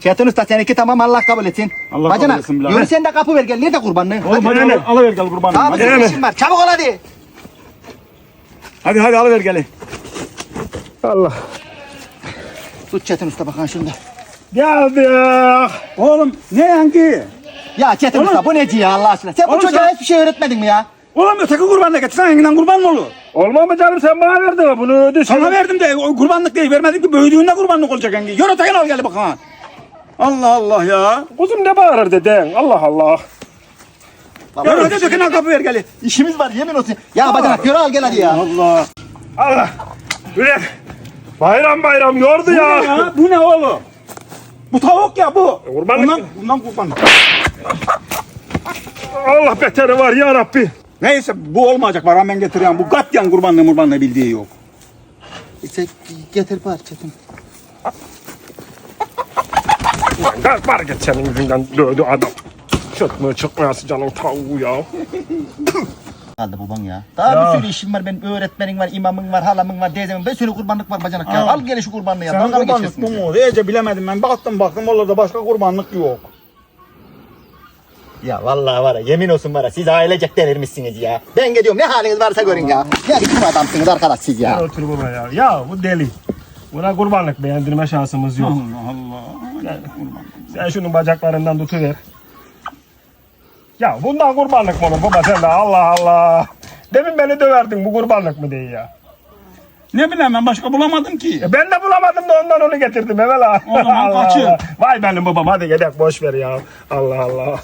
Çetin Usta seninki tamam Allah kabul etsin. Allah Bacana, kabul etsin yürü sen de kapı ver gel. Nerede kurbanlığı? Oğlum hadi. hadi al, alıver gel kurbanım. Tamam Hadi, senin hadi, işin var. Çabuk ol hadi. hadi, hadi alıver gel. Allah. Tut Çetin Usta bakan şunda. Geldik. Oğlum ne yanki? Ya Çetin Oğlum- Usta bu neci ya Allah aşkına? Sen bu Oğlum çocuğa sen- hiçbir şey öğretmedin mi ya? Oğlum öteki kurbanla getirsen yanginden kurban mı olur? Olmaz mı canım sen bana verdin bunu ödü Sana verdim de o kurbanlık değil vermedim ki büyüdüğünde kurbanlık olacak yangi. Yürü ötekini al gel bakalım. Allah Allah ya. Kuzum ne bağırır dedin? Allah Allah. Yürü hadi ötekini al kapı ver gel. İşimiz var yemin olsun. Ya bacana yürü al gel hadi ya. Allah. Allah. Üle. Bayram bayram yordu Bu ne ya. ya? Bu ne oğlum? Bu tavuk ya bu. Kurbanlık. Bundan, bundan kurbanlık. Allah beteri var ya Rabbi. Neyse bu olmayacak var hemen getiriyorum. Bu katyan kurbanlığı murbanlığı bildiği yok. İşte getir par Lan var git senin yüzünden dövdü adam. Çıkmıyor çıkmayası canım tavuğu ya. Kaldı baban ya. Daha Ya. bir sürü işim var. Benim öğretmenin var, imamın var, halamın var, teyzemin. Bir sürü kurbanlık var bacanak ya. Al gel şu kurbanlığı ya. Mı kurbanlık bu mu? İyice bilemedim ben. Baktım baktım oralarda başka kurbanlık yok. Ya vallahi var ya yemin olsun var ya siz ailecek delirmişsiniz ya. Ben gidiyorum ne haliniz varsa görün ya. Ne biçim adamsınız arkadaş siz ya. Otur baba ya. Ya bu deli. Buna kurbanlık beğendirme şansımız yok. Allah Allah. Sen şunun bacaklarından tutuver. Ya bundan kurbanlık mı olur baba sen de Allah Allah. Demin beni döverdin bu kurbanlık mı diye ya. Ne bileyim ben başka bulamadım ki. E ben de bulamadım da ondan onu getirdim Emel ha. O zaman Allah kaçın. Allah. Vay benim babam hadi gidelim boş ver ya. Allah Allah.